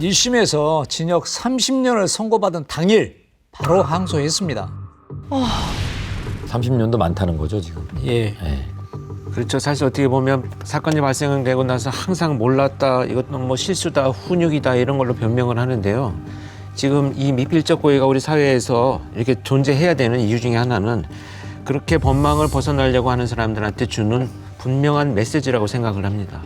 1심에서 징역 30년을 선고받은 당일 바로 항소했습니다. 30년도 많다는 거죠 지금. 예. 네. 그렇죠. 사실 어떻게 보면 사건이 발생되고 나서 항상 몰랐다, 이것도 뭐 실수다, 훈육이다 이런 걸로 변명을 하는데요. 지금 이 미필적 고의가 우리 사회에서 이렇게 존재해야 되는 이유 중에 하나는 그렇게 법망을 벗어나려고 하는 사람들한테 주는 분명한 메시지라고 생각을 합니다.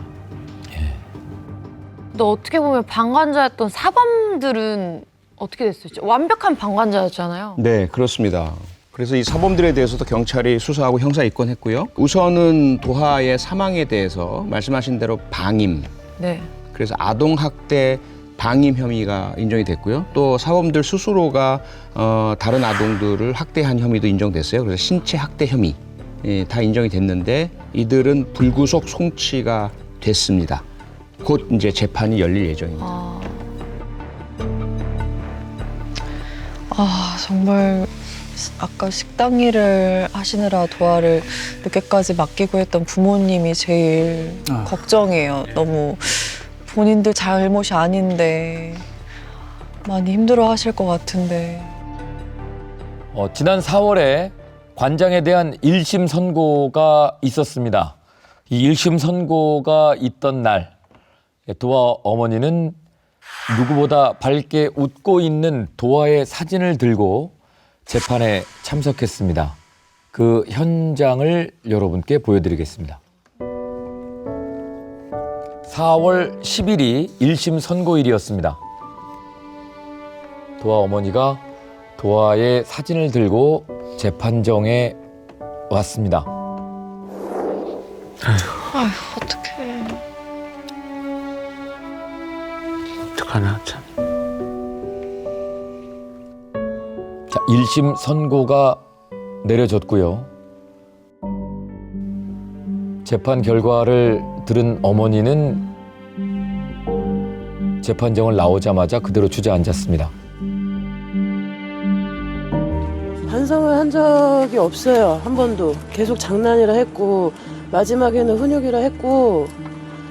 근데 어떻게 보면 방관자였던 사범들은 어떻게 됐을지 완벽한 방관자였잖아요. 네, 그렇습니다. 그래서 이 사범들에 대해서도 경찰이 수사하고 형사 입건했고요. 우선은 도하의 사망에 대해서 말씀하신 대로 방임, 네. 그래서 아동 학대 방임 혐의가 인정이 됐고요. 또 사범들 스스로가 어, 다른 아동들을 학대한 혐의도 인정됐어요. 그래서 신체 학대 혐의 예, 다 인정이 됐는데 이들은 불구속 송치가 됐습니다. 곧 이제 재판이 열릴 예정입니다. 아, 아 정말 아까 식당 일을 하시느라 도화를 늦게까지 맡기고 했던 부모님이 제일 아. 걱정이에요. 너무 본인들 잘못이 아닌데 많이 힘들어 하실 것 같은데. 어, 지난 4월에 관장에 대한 1심 선고가 있었습니다. 이 1심 선고가 있던 날 도화 어머니는 누구보다 밝게 웃고 있는 도화의 사진을 들고 재판에 참석했습니다. 그 현장을 여러분께 보여드리겠습니다. 4월 10일이 1심 선고일이었습니다. 도화 어머니가 도화의 사진을 들고 재판정에 왔습니다. 아휴 어떡해. 하나 참. 자, 1심 선고가 내려졌고요. 재판 결과를 들은 어머니는 재판정을 나오자마자 그대로 주저앉았습니다. 반성을 한 적이 없어요. 한 번도. 계속 장난이라 했고, 마지막에는 훈육이라 했고,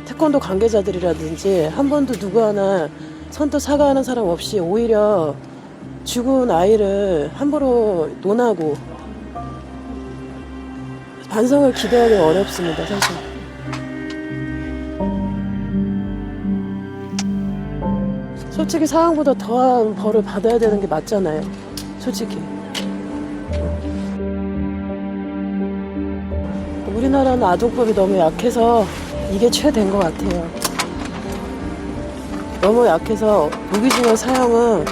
태권도 관계자들이라든지 한 번도 누구 하나 선뜻 사과하는 사람 없이 오히려 죽은 아이를 함부로 논하고 반성을 기대하기 어렵습니다, 사실. 솔직히 상황보다 더한 벌을 받아야 되는 게 맞잖아요. 솔직히. 우리나라는 아동법이 너무 약해서 이게 최대인 것 같아요. 너무 약해서 무기징역 사형은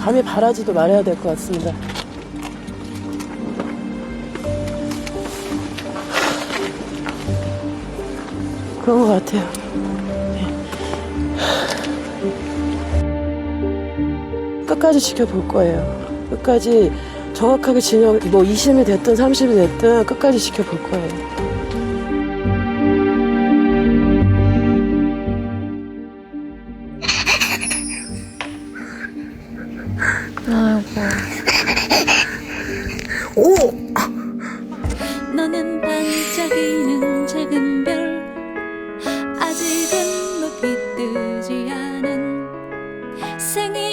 감히 바라지도 말아야 될 것 같습니다. 그런 것 같아요. 끝까지 지켜볼 거예요. 끝까지 정확하게 진영, 뭐 2심이 됐든 30이 됐든 끝까지 지켜볼 거예요. 너는 반짝이는 작은 별 아직은 높이 뜨지 않은 생이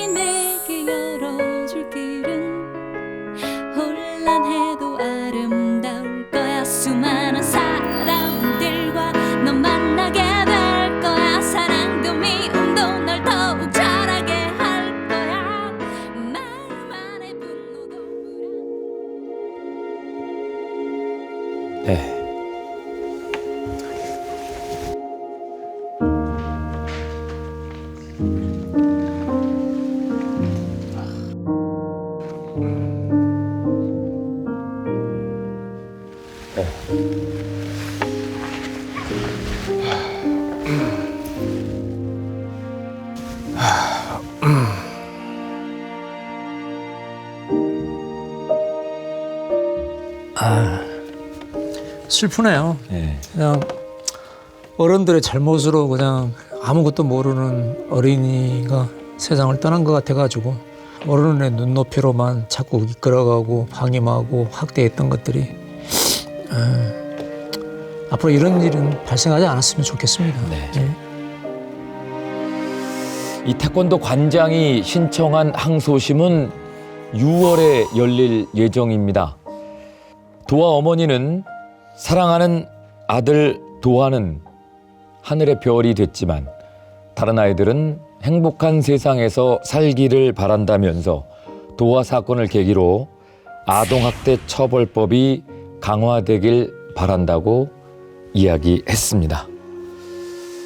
네. 슬프네요. 네. 그냥 어른들의 잘못으로 그냥 아무것도 모르는 어린이가 세상을 떠난 것 같아가지고 어른의 눈높이로만 자꾸 이끌어가고 방임하고 학대했던 것들이 에, 앞으로 이런 일은 발생하지 않았으면 좋겠습니다. 네. 예. 이 태권도 관장이 신청한 항소심은 6월에 열릴 예정입니다. 도화 어머니는 사랑하는 아들 도화는 하늘의 별이 됐지만 다른 아이들은 행복한 세상에서 살기를 바란다면서 도화 사건을 계기로 아동학대 처벌법이 강화되길 바란다고 이야기했습니다.